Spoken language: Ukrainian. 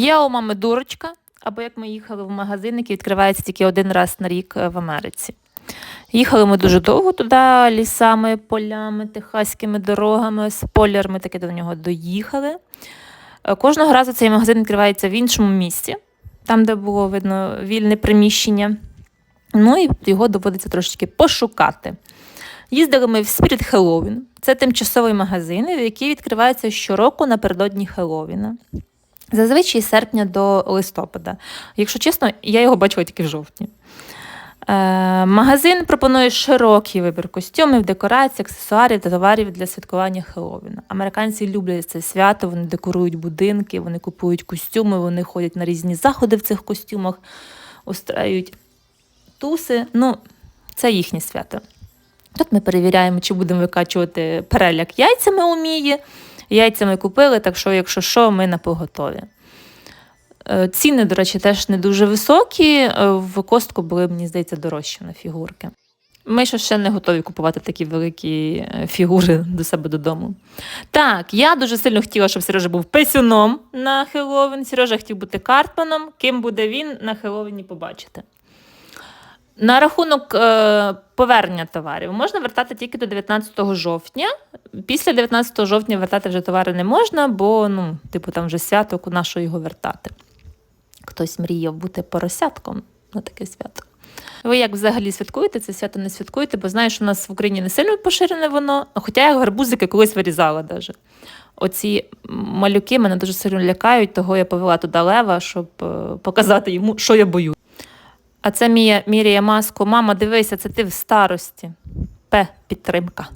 Є у мами дурочка, або як ми їхали в магазин, який відкривається тільки один раз на рік е, в Америці. Їхали ми дуже довго туди, лісами, полями, техаськими дорогами, з поляр ми таки до нього доїхали. Е, Кожного разу цей магазин відкривається в іншому місці, там, де було видно вільне приміщення. Ну і його доводиться трошечки пошукати. Їздили ми в Spirit Halloween. Це тимчасовий магазин, який відкривається щороку напередодні Хеллоуіна. Зазвичай з серпня до листопада. Якщо чесно, я його бачила тільки в жовтні. Е, магазин пропонує широкий вибір костюмів, декорацій, аксесуарів та товарів для святкування Хеллоуіна. Американці люблять це свято, вони декорують будинки, вони купують костюми, вони ходять на різні заходи в цих костюмах, устраюють туси. Ну, це їхнє свято. Тут ми перевіряємо, чи будемо викачувати переляк яйцями у Мії. Яйця ми купили, так що, якщо що, ми на поготові. Е, Ціни, до речі, теж не дуже високі. Е, В костку були, мені здається, дорожчі на фігурки. Ми ще не готові купувати такі великі е, фігури до себе додому. Так, я дуже сильно хотіла, щоб Сережа був писюном на Хеллоуін. Сережа хотів бути Картманом. Ким буде він на Хеллоуіні побачите. На рахунок е, повернення товарів можна вертати тільки до 19 жовтня. Після 19 жовтня вертати вже товари не можна, бо ну, типу, там вже свято, куди що його вертати. Хтось мріяв бути поросятком на таке свято. Ви як взагалі святкуєте це свято, не святкуєте, бо знаєш, у нас в Україні не сильно поширене воно, хоча я гарбузики колись вирізала даже. Оці малюки мене дуже сильно лякають, того я повела туди лева, щоб е, показати йому, що я бою. А це Мія Мірія маску. Мама, дивися, це ти в старості. П. Підтримка.